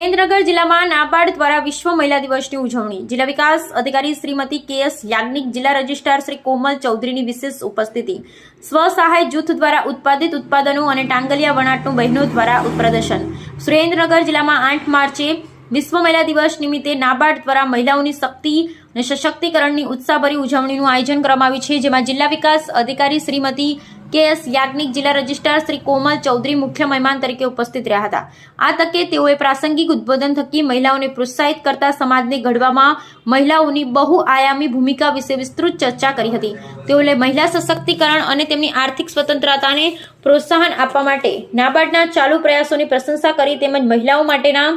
સુરેન્દ્રનગર જિલ્લામાં નાબાર્ડ દ્વારા વિશ્વ મહિલા દિવસની ઉજવણી. જિલ્લા વિકાસ અધિકારી શ્રીમતી કે એસ યાજ્ઞિક, જિલ્લા રજિસ્ટ્રાર શ્રી કોમલ ચૌધરીની વિશેષ ઉપસ્થિતિ. સ્વસહાય જૂથ દ્વારા ઉત્પાદિત ઉત્પાદનો અને ટાંગલિયા વણાટનું બહેનો દ્વારા પ્રદર્શન સુરેન્દ્રનગર જિલ્લામાં આઠ માર્ચે વિશ્વ મહિલા દિવસ નિમિત્તે નાબાર્ડ દ્વારા મહિલાઓની શક્તિ અને સશક્તિકરણની ઉત્સાહભરી ઉજવણીનું આયોજન કરવામાં આવ્યું છે, જેમાં જિલ્લા વિકાસ અધિકારી શ્રીમતી કે એસ યાજ્ઞિક જિલ્લા રજિસ્ટ્રાર શ્રી કોમલ ચૌધરી મુખ્ય મહેમાન તરીકે ઉપસ્થિત રહ્યા હતા. આ તકે તેઓએ પ્રાસંગિક ઉદ્બોધન થકી મહિલાઓને પ્રોત્સાહિત કરતા સમાજને ઘડવામાં મહિલાઓની બહુઆયામી ભૂમિકા વિશે વિસ્તૃત ચર્ચા કરી હતી. તેઓએ મહિલા સશક્તિકરણ અને તેમની આર્થિક સ્વતંત્રતાને પ્રોત્સાહન આપવા માટે નાબાર્ડના ચાલુ પ્રયાસોની પ્રશંસા કરી તેમજ મહિલાઓ માટેના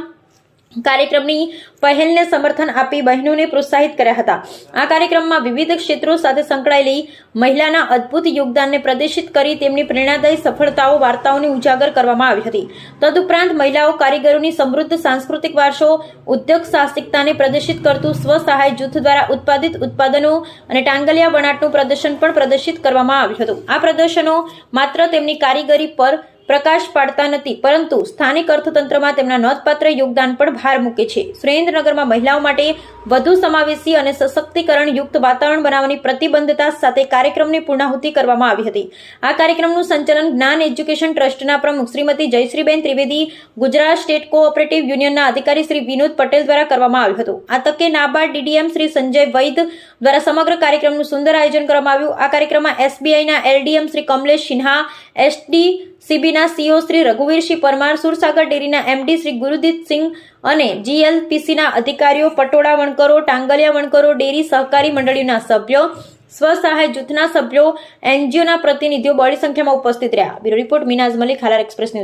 કાર્યક્રમની પહેલને સમર્થન આપી બહેનોને પ્રોત્સાહિત કર્યા હતા. આ કાર્યક્રમમાં વિવિધ ક્ષેત્રો સાથે સંકળાયેલી મહિલાના અદ્ભુત યોગદાનને પ્રદર્શિત કરી તેમની પ્રેરણાદાયી સફળતાઓ, વાર્તાઓને ઉજાગર કરવામાં આવી હતી. તદુપરાંત મહિલાઓ કારીગરોની સમૃદ્ધ સાંસ્કૃતિક વારસો, ઉદ્યોગ સાહસિકતાને પ્રદર્શિત કરતું સ્વસહાય જૂથ દ્વારા ઉત્પાદિત ઉત્પાદનો અને ટાંગલિયા વણાટનું પ્રદર્શન પણ પ્રદર્શિત કરવામાં આવ્યું હતું. આ પ્રદર્શનો માત્ર તેમની કારીગરી પર પ્રકાશ પાડતા નથી, પરંતુ સ્થાનિક અર્થતંત્રમાં તેમના નોંધપાત્ર યોગદાન પણ ભાર મૂકે છે. સુરેન્દ્રનગરમાં મહિલાઓ માટે વધુ સમાવેશી અને સશક્તિકરણ યુક્ત વાતાવરણ બનાવવાની પ્રતિબદ્ધતા સાથે કાર્યક્રમની પૂર્ણાહુતિ કરવામાં આવી હતી. આ કાર્યક્રમનું સંચાલન જ્ઞાન એજ્યુકેશન ટ્રસ્ટના પ્રમુખ શ્રીમતી જયશ્રીબેન ત્રિવેદી, ગુજરાત સ્ટેટ કોઓપરેટિવ યુનિયનના અધિકારી શ્રી વિનોદ પટેલ દ્વારા કરવામાં આવ્યું હતું. આ તકે નાબાર્ડ ડીડીએમ શ્રી સંજય વૈદ દ્વારા સમગ્ર કાર્યક્રમનું સુંદર આયોજન કરવામાં આવ્યું. આ કાર્યક્રમમાં એસબીઆઈના એલડીએમ શ્રી કમલેશ સિન્હા, એસડી સીબીના સીઓ શ્રી રઘુવીરસિંહ પરમાર, સુરસાગર ડેરીના એમડી શ્રી ગુરુદીતસિંહ અને જીએલપીસીના અધિકારીઓ પટોળા વણકરો, ટાંગલિયા વણકરો, ડેરી સહકારી મંડળીના સભ્યો, સ્વસહાય જૂથના સભ્યો, એનજીઓના પ્રતિનિધિઓ બહોળી સંખ્યામાં ઉપસ્થિત રહ્યા. Bureau report Minaz Malik, Halar express